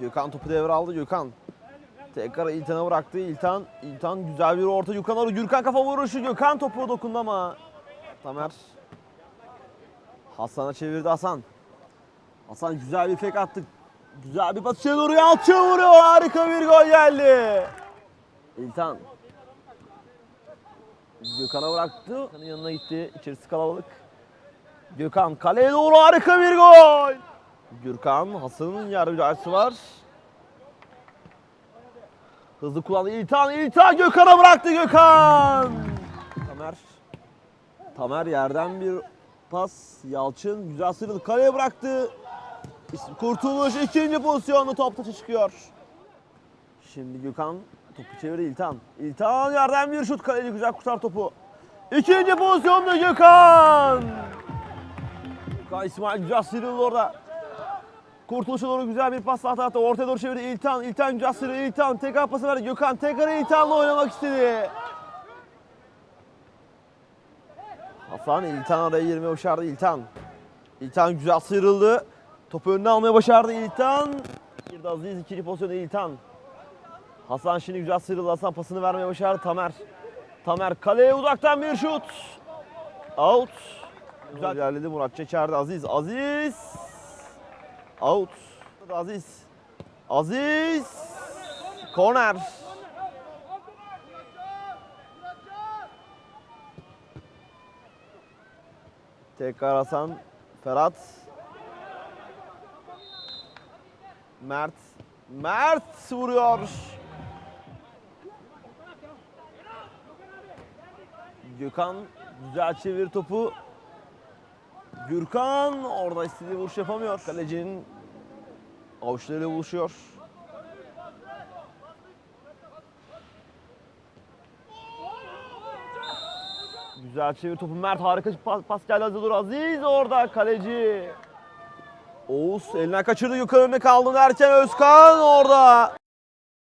Gökhan topu devraldı. Gökhan tekrar İltan'a bıraktı. İltan, İltan güzel bir orta. Gökhan orada. Gürkan kafa vuruşu. Gökhan topu dokundu ama. Tamer. Hasan'a çevirdi Hasan. Hasan güzel bir fake attı. Güzel bir içeri doğru alçıya vuruyor. Harika bir gol geldi. İltan. Gökhan'a bıraktı. Yanına gitti. İçerisi kalabalık. Gökhan kaleye doğru harika bir gol. Gürkan Hasan'ın yardımcısı var. Hızlı kullandı İltan. İltan Gökhan'a bıraktı Gökhan. Tamer. Tamer yerden bir pas. Yalçın güzel sıyrıldı. Kaleye bıraktı. Kurtuluş ikinci pozisyonda top taça çıkıyor. Şimdi Gökhan topu çevirdi İltan. İltan yerden bir şut kaleci güzel kurtar topu. İkinci pozisyonda Gökhan. Gökhan İsmail güzel sıyrıldı orada. Kurtuluşa doğru güzel bir pas sağ tarafta ortaya doğru çevirdi İltan. İltan sıyrıldı İltan. Tekrar pası verdi Gökhan. Tekrar İltan'la oynamak istedi. Hasan İltan araya girmeye başardı İltan. İltan güzel sıyrıldı. Topu önüne almaya başardı İltan. Bir de Aziz ikinci pozisyonda İltan. Hasan şimdi güzel sıyrıldı. Hasan pasını vermeye başardı Tamer. Tamer kaleye uzaktan bir şut. Out. Güzel ilerledi Murat Çeçer'de Aziz. Aziz. Out. Aziz. Aziz. Korner. Tekrar Hasan. Ferhat. Mert. Mert vuruyor. Gökhan güzel çevir topu. Gürkan orada istediği vuruş yapamıyor. Kalecinin avuçlarıyla buluşuyor. Güzel çevir topu. Mert harika pas, pas geldi Aziz Dur. Aziz orada kaleci. Oğuz eline kaçırdı yukarı önüne kaldı derken Özkan orada.